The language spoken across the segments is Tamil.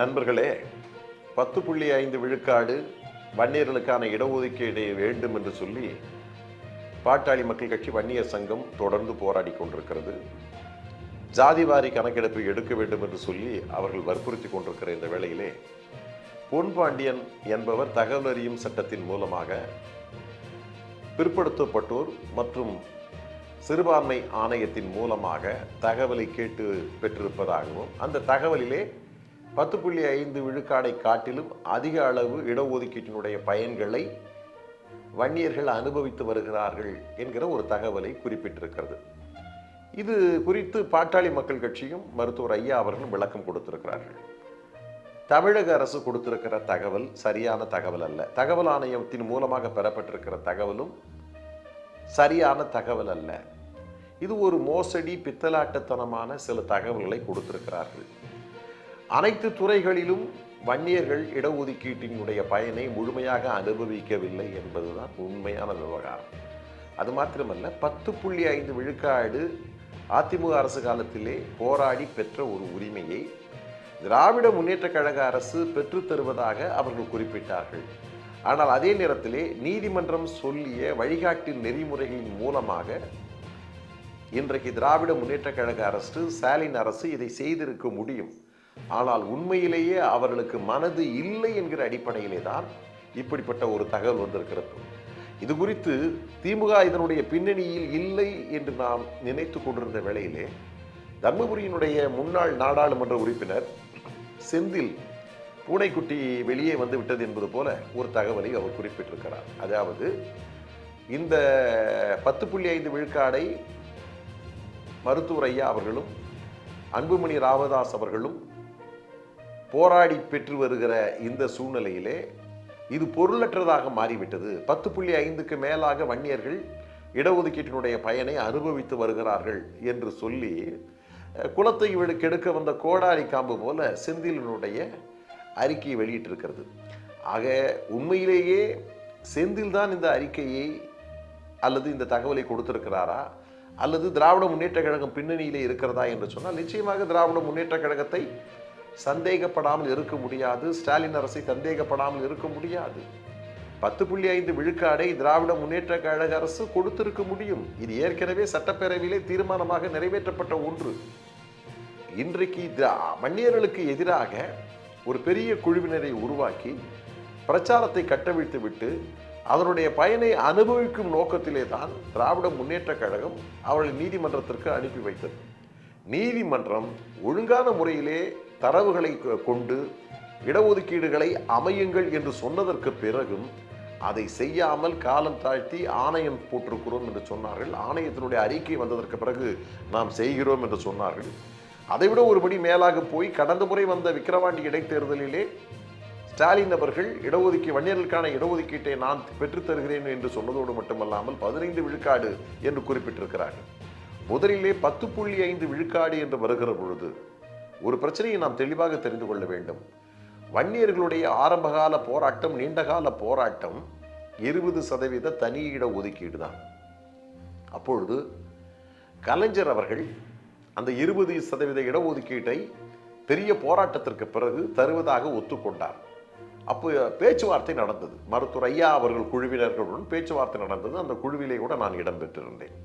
நண்பர்களே பத்து புள்ளி ஐந்து விழுக்காடு வன்னியர்களுக்கான இடஒதுக்கீடு வேண்டும் என்று சொல்லி பாட்டாளி மக்கள் கட்சி வன்னியர் சங்கம் தொடர்ந்து போராடி கொண்டிருக்கிறது. ஜாதிவாரி கணக்கெடுப்பு எடுக்க வேண்டும் என்று சொல்லி அவர்கள் வற்புறுத்தி கொண்டிருக்கிற இந்த வேளையிலே பொன் பாண்டியன் என்பவர் தகவல் அறியும் சட்டத்தின் மூலமாக பிற்படுத்தப்பட்டோர் மற்றும் சிறுபான்மை ஆணையத்தின் மூலமாக தகவலை கேட்டு பெற்றிருப்பதாகவும் அந்த தகவலிலே பத்து புள்ளி ஐந்து விழுக்காடை காட்டிலும் அதிக அளவு இடஒதுக்கீட்டினுடைய பயன்களை வன்னியர்கள் அனுபவித்து வருகிறார்கள் என்கிற ஒரு தகவலை குறிப்பிட்டிருக்கிறது. இது குறித்து பாட்டாளி மக்கள் கட்சியும் மருத்துவர் ஐயா அவர்களும் விளக்கம் கொடுத்திருக்கிறார்கள். தமிழக அரசு கொடுத்திருக்கிற தகவல் சரியான தகவல் அல்ல. தகவல் ஆணையத்தின் மூலமாக பெறப்பட்டிருக்கிற தகவலும் சரியான தகவல் அல்ல. இது ஒரு மோசடி பித்தலாட்டத்தனமான சில தகவல்களை கொடுத்திருக்கிறார்கள். அனைத்து துறைகளிலும் வன்னியர்கள் இடஒதுக்கீட்டினுடைய பயனை முழுமையாக அனுபவிக்கவில்லை என்பதுதான் உண்மையான விவகாரம். அது மாத்திரமல்ல பத்து புள்ளி ஐந்து விழுக்காடு அதிமுக அரசு காலத்திலே போராடி பெற்ற ஒரு உரிமையை திராவிட முன்னேற்ற கழக அரசு பெற்றுத்தருவதாக அவர்கள் குறிப்பிட்டார்கள். ஆனால் அதே நேரத்திலே நீதிமன்றம் சொல்லிய வழிகாட்டு நெறிமுறைகளின் மூலமாக இன்றைக்கு திராவிட முன்னேற்ற கழக அரசு ஸ்டாலின் அரசு இதை செய்திருக்க முடியும். ஆனால் உண்மையிலேயே அவர்களுக்கு மனது இல்லை என்கிற அடிப்படையிலே தான் இப்படிப்பட்ட ஒரு தகவல் வந்திருக்கிறது. இது குறித்து திமுக இதனுடைய பின்னணியில் இல்லை என்று நாம் நினைத்து கொண்டிருந்த வேளையிலே தர்மபுரியினுடைய முன்னாள் நாடாளுமன்ற உறுப்பினர் செந்தில் பூனைக்குட்டி வெளியே வந்து விட்டது என்பது போல ஒரு தகவலை அவர் குறிப்பிட்டிருக்கிறார். அதாவது இந்த பத்து புள்ளி ஐந்து விழுக்காடை மருத்துவர் ஐயா அவர்களும் அன்புமணி ராமதாஸ் அவர்களும் போராடி பெற்று வருகிற இந்த சூழ்நிலையிலே இது பொருளற்றதாக மாறிவிட்டது. பத்து புள்ளி ஐந்துக்கு மேலாக வன்னியர்கள் இடஒதுக்கீட்டினுடைய பயனை அனுபவித்து வருகிறார்கள் என்று சொல்லி குளத்தை குலத்தை விடு- கெடுக்க வந்த கோடாரி காம்பு போல செந்திலினுடைய அறிக்கையை வெளியிட்டிருக்கிறது. ஆக உண்மையிலேயே செந்தில் தான் இந்த அறிக்கையை அல்லது இந்த தகவலை கொடுத்திருக்கிறாரா? அல்லது திராவிட முன்னேற்ற கழகம் பின்னணியிலே இருக்கிறதா என்று சொன்னால் நிச்சயமாக திராவிட முன்னேற்ற கழகத்தை சந்தேகப்படாமல் இருக்க முடியாது. ஸ்டாலின் அரசை சந்தேகப்படாமல் இருக்க முடியாது. பத்து புள்ளி ஐந்து விழுக்காடை திராவிட முன்னேற்ற கழக அரசு கொடுத்திருக்க முடியும். இது ஏற்கனவே சட்டப்பேரவையிலே தீர்மானமாக நிறைவேற்றப்பட்ட ஒன்று. இன்றைக்கு திரா- வன்னியர்களுக்கு எதிராக ஒரு பெரிய குழுவினரை உருவாக்கி பிரச்சாரத்தை கட்டவிழ்த்து விட்டு அதனுடைய பயனை அனுபவிக்கும் நோக்கத்திலே தான் திராவிட முன்னேற்ற கழகம் அவர்களை நீதிமன்றத்திற்கு அனுப்பி வைத்தது. நீதிமன்றம் ஒழுங்கான முறையிலே தரவுகளை கொ- கொண்டு இடஒதுக்கீடுகளை அமையுங்கள் என்று சொன்னதற்கு பிறகும் அதை செய்யாமல் காலம் தாழ்த்தி ஆணையம் போட்டிருக்கிறோம் என்று சொன்னார்கள். ஆணையத்தினுடைய அறிக்கை வந்ததற்கு பிறகு நாம் செய்கிறோம் என்று சொன்னார்கள். அதைவிட ஒருபடி மேலாக போய் கடந்த முறை வந்த விக்கிரவாண்டி இடைத்தேர்தலிலே ஸ்டாலின் அவர்கள் இடஒதுக்கீ வன்னியர்களுக்கான இடஒதுக்கீட்டை நான் பெற்றுத் தருகிறேன் என்று சொன்னதோடு மட்டுமல்லாமல் பதினைந்து விழுக்காடு என்று குறிப்பிட்டிருக்கிறார்கள். முதலிலே பத்து புள்ளி ஐந்து விழுக்காடு என்று வருகிற பொழுது ஒரு பிரச்சனையை நாம் தெளிவாக தெரிந்து கொள்ள வேண்டும். வன்னியர்களுடைய ஆரம்பகால போராட்டம் நீண்டகால போராட்டம் இருபது சதவீத தனி இட ஒதுக்கீடு தான். அப்பொழுது கலைஞர் அவர்கள் அந்த இருபது சதவீத இடஒதுக்கீட்டை பெரிய போராட்டத்திற்கு பிறகு தருவதாக ஒத்துக்கொண்டார். அப்போ பேச்சுவார்த்தை நடந்தது. மருத்துவர் ஐயா அவர்கள் குழுவினர்களுடன் பேச்சுவார்த்தை நடந்தது. அந்த குழுவிலே கூட நான் இடம்பெற்றிருந்தேன்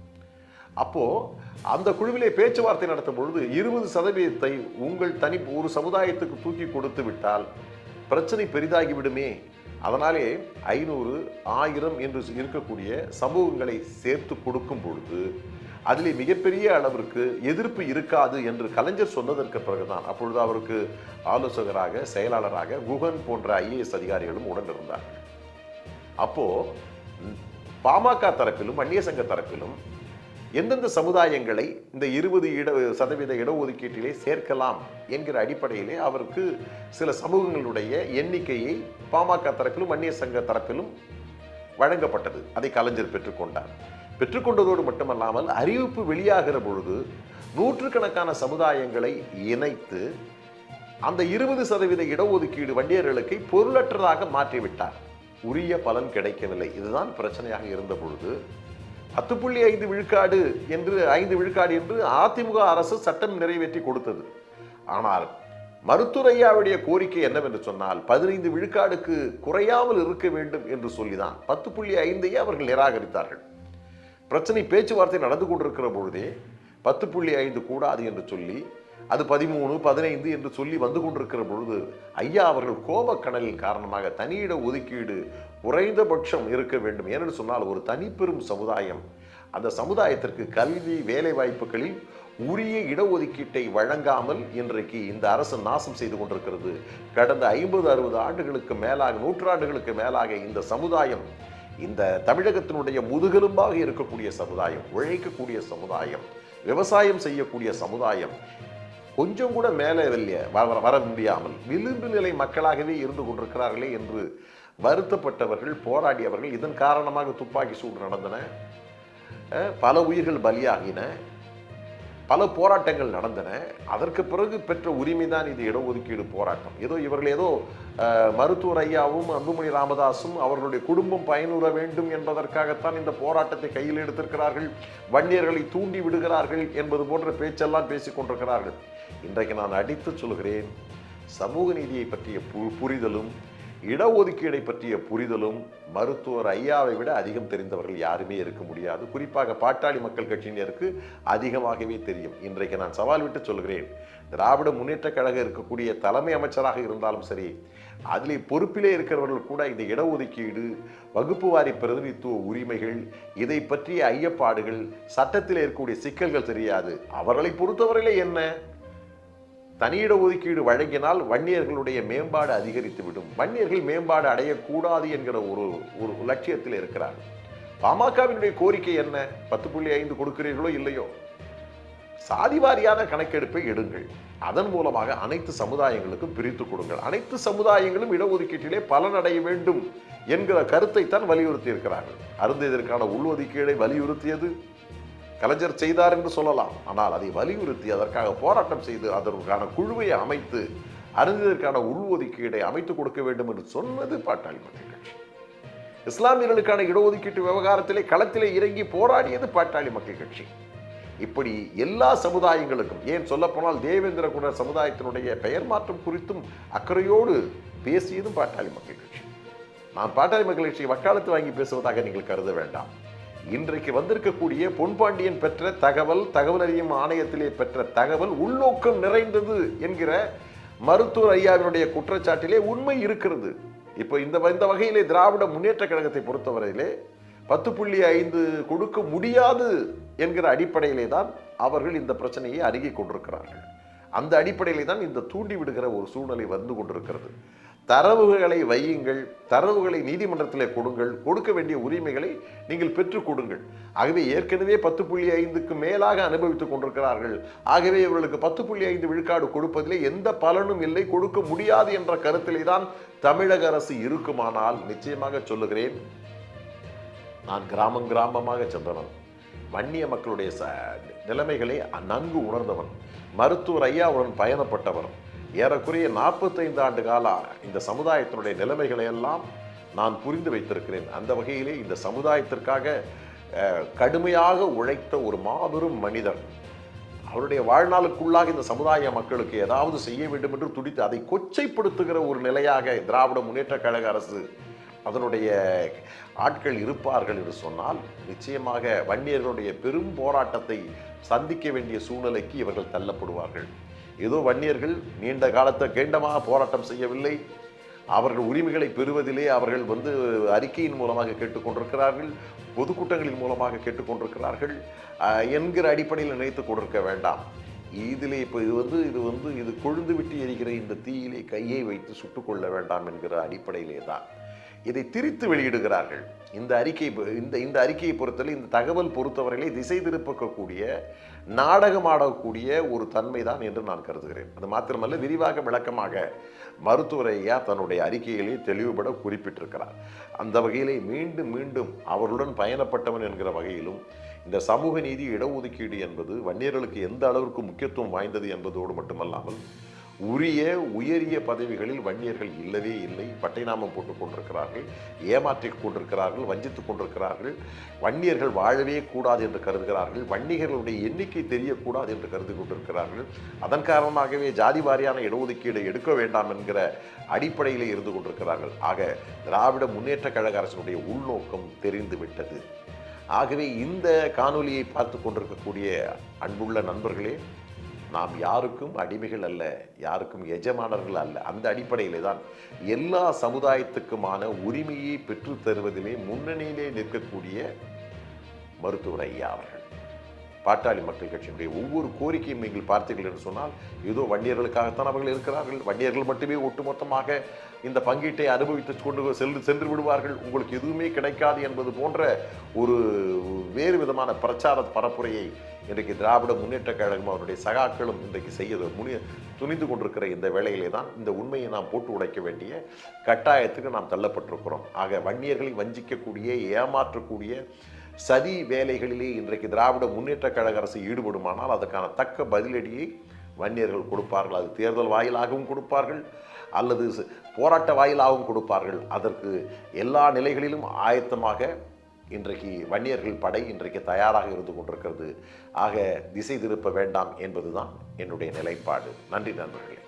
அப்போது அந்த குழுவிலே பேச்சுவார்த்தை நடத்தும் பொழுது இருபது சதவீதத்தை உங்கள் தனி ஒரு சமுதாயத்துக்கு தூக்கி கொடுத்து விட்டால் பிரச்சனை பெரிதாகிவிடுமே. அதனாலே ஐநூறு ஆயிரம் என்று இருக்கக்கூடிய சமூகங்களை சேர்த்து கொடுக்கும் பொழுது அதிலே மிகப்பெரிய அளவிற்கு எதிர்ப்பு இருக்காது என்று கலைஞர் சொன்னதற்கு பிறகுதான் அப்பொழுது அவருக்கு ஆலோசகராக செயலாளராக குகன் போன்ற ஐஏஎஸ் அதிகாரிகளும் உடனிருந்தார்கள். அப்போ பாமக தரப்பிலும் அந்நிய சங்க தரப்பிலும் எந்தெந்த சமுதாயங்களை இந்த இருபது இட சதவீத இடஒதுக்கீட்டிலே சேர்க்கலாம் என்கிற அடிப்படையிலே அவருக்கு சில சமூகங்களுடைய எண்ணிக்கையை பாமக தரப்பிலும் அந்நிய சங்க தரப்பிலும் வழங்கப்பட்டது. அதை கலைஞர் பெற்றுக்கொண்டார். பெற்றுக்கொண்டதோடு மட்டுமல்லாமல் அறிவிப்பு வெளியாகிற பொழுது நூற்றுக்கணக்கான சமுதாயங்களை இணைத்து அந்த இருபது சதவீத இடஒதுக்கீடு வண்டியர்களுக்கு பொருளற்றதாக மாற்றிவிட்டார். உரிய பலன் கிடைக்கவில்லை. இதுதான் பிரச்சனையாக இருந்த பொழுது பத்து புள்ளி ஐந்து விழுக்காடு என்று ஐந்து விழுக்காடு என்று அதிமுக அரசு சட்டம் நிறைவேற்றி கொடுத்தது. ஆனால் மருத்துவரையாவுடைய கோரிக்கை என்னவென்று சொன்னால் பதினைந்து விழுக்காடுக்கு குறையாமல் இருக்க வேண்டும் என்று சொல்லிதான் பத்து புள்ளி ஐந்தையே அவர்கள் நிராகரித்தார்கள். பிரச்சனை பேச்சுவார்த்தை நடந்து கொண்டிருக்கிற பொழுதே பத்து புள்ளி ஐந்து கூடாது என்று சொல்லி அது பதிமூணு பதினைந்து என்று சொல்லி வந்து கொண்டிருக்கிற பொழுது ஐயா அவர்கள் கோபக்கடலின் காரணமாக தனியிட ஒதுக்கீடு குறைந்தபட்சம் இருக்க வேண்டும். ஏனென்று சொன்னால் ஒரு தனிப்பெரும் சமுதாயம். அந்த சமுதாயத்திற்கு கல்வி வேலைவாய்ப்புகளில் உரிய இடஒதுக்கீட்டை வழங்காமல் இன்றைக்கு இந்த அரசு நாசம் செய்து கொண்டிருக்கிறது. கடந்த ஐம்பது அறுபது ஆண்டுகளுக்கு மேலாக நூற்றாண்டுகளுக்கு மேலாக இந்த சமுதாயம் இந்த தமிழகத்தினுடைய முதுகெலும்பாக இருக்கக்கூடிய சமுதாயம் உழைக்கக்கூடிய சமுதாயம் விவசாயம் செய்யக்கூடிய சமுதாயம் கொஞ்சம் கூட மேலே வெளியே வர வர முடியாமல். விளிம்பு நிலை மக்களாகவே இருந்து கொண்டிருக்கிறார்களே என்று வருத்தப்பட்டவர்கள் போராடியவர்கள் இதன் காரணமாக துப்பாக்கி சூடு நடந்தன. பல உயிர்கள் பலியாகின. பல போராட்டங்கள் நடந்தன. அதற்கு பிறகு பெற்ற உரிமை தான் இது இடஒதுக்கீடு போராட்டம். ஏதோ இவர்கள் ஏதோ மருத்துவர் ஐயாவும் அன்புமணி ராமதாசும் அவர்களுடைய குடும்பம் பயனுற வேண்டும் என்பதற்காகத்தான் இந்த போராட்டத்தை கையில் எடுத்திருக்கிறார்கள். வன்னியர்களை தூண்டி விடுகிறார்கள் என்பது போன்ற பேச்செல்லாம் பேசிக் கொண்டிருக்கிறார்கள். இன்றைக்கு நான் அடித்து சொல்கிறேன் சமூக நீதியை பற்றிய பு- புரிதலும் இடஒதுக்கீடை பற்றிய புரிதலும் மருத்துவர் ஐயாவை விட அதிகம் தெரிந்தவர்கள் யாருமே இருக்க முடியாது. குறிப்பாக பாட்டாளி மக்கள் கட்சியினருக்கு அதிகமாகவே தெரியும். இன்றைக்கு நான் சவால் விட்டு சொல்கிறேன் திராவிட முன்னேற்றக் கழகம் இருக்கக்கூடிய தலைமை அமைச்சராக இருந்தாலும் சரி அதிலே பொறுப்பிலே இருக்கிறவர்கள் கூட இந்த இடஒதுக்கீடு வகுப்பு வாரி பிரதிநிதித்துவ உரிமைகள் இதை பற்றிய ஐயப்பாடுகள் சட்டத்தில் இருக்கக்கூடிய சிக்கல்கள் தெரியாது. அவர்களை பொறுத்தவரையிலே என்ன? தனியிட ஒதுக்கீடு வழங்கினால் வன்னியர்களுடைய மேம்பாடு அதிகரித்துவிடும். வன்னியர்கள் மேம்பாடு அடையக்கூடாது என்கிற ஒரு ஒரு லட்சியத்தில் இருக்கிறார் பாமகவினுடைய கோரிக்கை என்ன? பத்து புள்ளி ஐந்து கொடுக்கிறீர்களோ இல்லையோ? சாதி வாரியான கணக்கெடுப்பை எடுங்கள். அதன் மூலமாக அனைத்து சமுதாயங்களுக்கும் பிரித்து கொடுங்கள். அனைத்து சமுதாயங்களும் இடஒதுக்கீட்டிலே பலனடைய வேண்டும் என்கிற கருத்தை தான் வலியுறுத்தி இருக்கிறார்கள் அருந்ததற்கான உள்ஒதுக்கீடை வலியுறுத்தியது. கலைஞர் செய்தார் என்று சொல்லலாம். ஆனால் அதை வலியுறுத்தி அதற்காக போராட்டம் செய்து அதற்கான குழுவை அமைத்து அறிஞருக்கான உள்ஒதுக்கீடை அமைத்துக் கொடுக்க வேண்டும் என்று சொன்னது பாட்டாளி மக்கள் கட்சி. இஸ்லாமியர்களுக்கான இடஒதுக்கீட்டு விவகாரத்திலே களத்திலே இறங்கி போராடியது பாட்டாளி மக்கள் கட்சி. இப்படி எல்லா சமுதாயங்களுக்கும் ஏன் சொல்லப்போனால் தேவேந்திர குண சமுதாயத்தினுடைய பெயர் மாற்றம் குறித்தும் அக்கறையோடு பேசியதும் பாட்டாளி மக்கள் கட்சி. நான் பாட்டாளி மக்கள் கட்சி வக்காலத்து வாங்கி பேசுவதாக நீங்கள் கருத வேண்டாம். இன்றைக்கு வந்திருக்கக்கூடிய பொன்பாண்டியன் பெற்ற தகவல் தகவல் அறியும் ஆணையத்திலே பெற்ற தகவல் உள்நோக்கம் நிறைந்தது என்கிற மருத்துவர் ஐயாவினுடைய குற்றச்சாட்டிலே உண்மை இருக்கிறது. இப்போ இந்த வ- இந்த வகையிலே திராவிட முன்னேற்ற கழகத்தை பொறுத்தவரையிலே பத்து புள்ளி ஐந்து கொடுக்க முடியாது என்கிற அடிப்படையிலே தான் அவர்கள் இந்த பிரச்சனையை அணுகிக் கொண்டிருக்கிறார்கள். அந்த அடிப்படையிலே தான் இந்த தூண்டி விடுகிற ஒரு சூழ்நிலை வந்து கொண்டிருக்கிறது. தரவுகளை வையுங்கள் தரவுகளை நீதிமன்றத்தில் கொடுங்கள் கொடுக்க வேண்டிய உரிமைகளை நீங்கள் பெற்றுக் கொடுங்கள். ஆகவே ஏற்கனவே பத்து புள்ளி ஐந்துக்கு மேலாக அனுபவித்துக் கொண்டிருக்கிறார்கள். ஆகவே இவர்களுக்கு பத்து புள்ளி ஐந்து விழுக்காடு கொடுப்பதிலே எந்த பலனும் இல்லை. கொடுக்க முடியாது என்ற கருத்திலே தான் தமிழக அரசு இருக்குமானால் நிச்சயமாக சொல்லுகிறேன். நான் கிராமம் கிராமமாக சென்றவன். வன்னிய மக்களுடைய ச நிலைமைகளை நன்கு உணர்ந்தவன். மருத்துவர் ஐயாவுடன் பயணப்பட்டவர் ஏறக்குறைய நாற்பத்தைந்து ஆண்டு கால இந்த சமுதாயத்தினுடைய நிலைமைகளை எல்லாம் நான் புரிந்து வைத்திருக்கிறேன். அந்த வகையிலே இந்த சமுதாயத்திற்காக கடுமையாக உழைத்த ஒரு மாபெரும் மனிதர். அவருடைய வாழ்நாளுக்குள்ளாக இந்த சமுதாய மக்களுக்கு ஏதாவது செய்ய வேண்டும் என்று துடித்து அதை கொச்சைப்படுத்துகிற ஒரு நிலையாக திராவிட முன்னேற்ற கழக அரசு அதனுடைய ஆட்கள் இருப்பார்கள் என்று சொன்னால் நிச்சயமாக வன்னியர்களுடைய பெரும் போராட்டத்தை சந்திக்க வேண்டிய சூழ்நிலைக்கு இவர்கள் தள்ளப்படுவார்கள். ஏதோ வன்னியர்கள் நீண்ட காலத்தை கேண்டமாக போராட்டம் செய்யவில்லை. அவர்கள் உரிமைகளை பெறுவதிலே அவர்கள் வந்து அறிக்கையின் மூலமாக கேட்டுக்கொண்டிருக்கிறார்கள் பொதுக்கூட்டங்களின் மூலமாக கேட்டுக்கொண்டிருக்கிறார்கள் என்கிற அடிப்படையில் நினைத்து கொண்டிருக்க வேண்டாம். இதிலே இப்போ இது வந்து இது வந்து இது கொழுந்து விட்டு எரிகிற இந்த தீயிலே கையை வைத்து சுட்டுக்கொள்ள வேண்டாம் என்கிற அடிப்படையிலே தான். இதை திரித்து வெளியிடுகிறார்கள். இந்த அறிக்கை இந்த இந்த அறிக்கையை பொறுத்தவரை இந்த தகவல் பொறுத்தவரையிலே திசை திருப்பக்கூடிய நாடகமாடக்கூடிய ஒரு தன்மை தான் என்று நான் கருதுகிறேன். அது மாத்திரமல்ல விரிவாக விளக்கமாக மருத்துவரையா தன்னுடைய அறிக்கையிலே தெளிவுபட குறிப்பிட்டிருக்கிறார். அந்த வகையிலே மீண்டும் மீண்டும் அவருடன் பயணப்பட்டவன் என்கிற வகையிலும் இந்த சமூக நீதி இடஒதுக்கீடு என்பது வன்னியர்களுக்கு எந்த அளவிற்கு முக்கியத்துவம் வாய்ந்தது என்பதோடு மட்டுமல்லாமல் உரிய உயரிய பதவிகளில் வன்னியர்கள் இல்லவே இல்லை. பட்டைநாமம் போட்டுக் கொண்டிருக்கிறார்கள் ஏமாற்றிக் கொண்டிருக்கிறார்கள் வஞ்சித்துக் கொண்டிருக்கிறார்கள். வன்னியர்கள் வாழவே கூடாது என்று கருதுகிறார்கள். வன்னியர்களுடைய எண்ணிக்கை தெரியக்கூடாது என்று கருதி கொண்டிருக்கிறார்கள். அதன் காரணமாகவே ஜாதி வாரியான இடஒதுக்கீடு எடுக்க வேண்டாம் என்கிற அடிப்படையிலே இருந்து கொண்டிருக்கிறார்கள். ஆக திராவிட முன்னேற்ற கழக அரசினுடைய உள்நோக்கம் தெரிந்துவிட்டது ஆகவே இந்த காணொலியை பார்த்து கொண்டிருக்கக்கூடிய அன்புள்ள நண்பர்களே நாம் யாருக்கும் அடிமைகள் அல்ல யாருக்கும் எஜமானர்கள் அல்ல. அந்த அடிப்படையிலே தான் எல்லா சமுதாயத்துக்குமான உரிமையை பெற்றுத் தருவதிலே முன்னணியிலே நிற்கக்கூடிய மருத்துவர் ஐயா அவர்கள். பாட்டாளி மக்கள் கட்சியினுடைய ஒவ்வொரு கோரிக்கையும் நீங்கள் பார்த்தீர்கள் என்று சொன்னால் ஏதோ வன்னியர்களுக்காகத்தான் அவர்கள் இருக்கிறார்கள். வன்னியர்கள் மட்டுமே ஒட்டுமொத்தமாக இந்த பங்கீட்டை அனுபவித்துக் கொண்டு சென்று சென்று விடுவார்கள். உங்களுக்கு எதுவுமே கிடைக்காது என்பது போன்ற ஒரு வேறு விதமான பிரச்சார பரப்புரையை இன்றைக்கு திராவிட முன்னேற்ற கழகம் அவருடைய சகாக்களும் இன்றைக்கு செய்ய முனி துணிந்து கொண்டிருக்கிற இந்த வேளையிலே தான் இந்த உண்மையை நாம் போட்டு உடைக்க வேண்டிய கட்டாயத்துக்கு நாம் தள்ளப்பட்டிருக்கிறோம். ஆக வன்னியர்களை வஞ்சிக்கக்கூடிய ஏமாற்றக்கூடிய சதி வேலைகளிலே இன்றைக்கு திராவிட முன்னேற்ற கழக அரசு ஈடுபடுமானால் அதற்கான தக்க பதிலடியை வன்னியர்கள் கொடுப்பார்கள். அது தேர்தல் வாயிலாகவும் கொடுப்பார்கள் அல்லது போராட்ட வாயிலாகவும் கொடுப்பார்கள். அதற்கு எல்லா நிலைகளிலும் ஆயத்தமாக இன்றைக்கு வன்னியர்கள் படை இன்றைக்கு தயாராக இருந்து கொண்டிருக்கிறது. ஆக திசை திருப்ப வேண்டாம் என்பதுதான் என்னுடைய நிலைப்பாடு. நன்றி நண்பர்களே.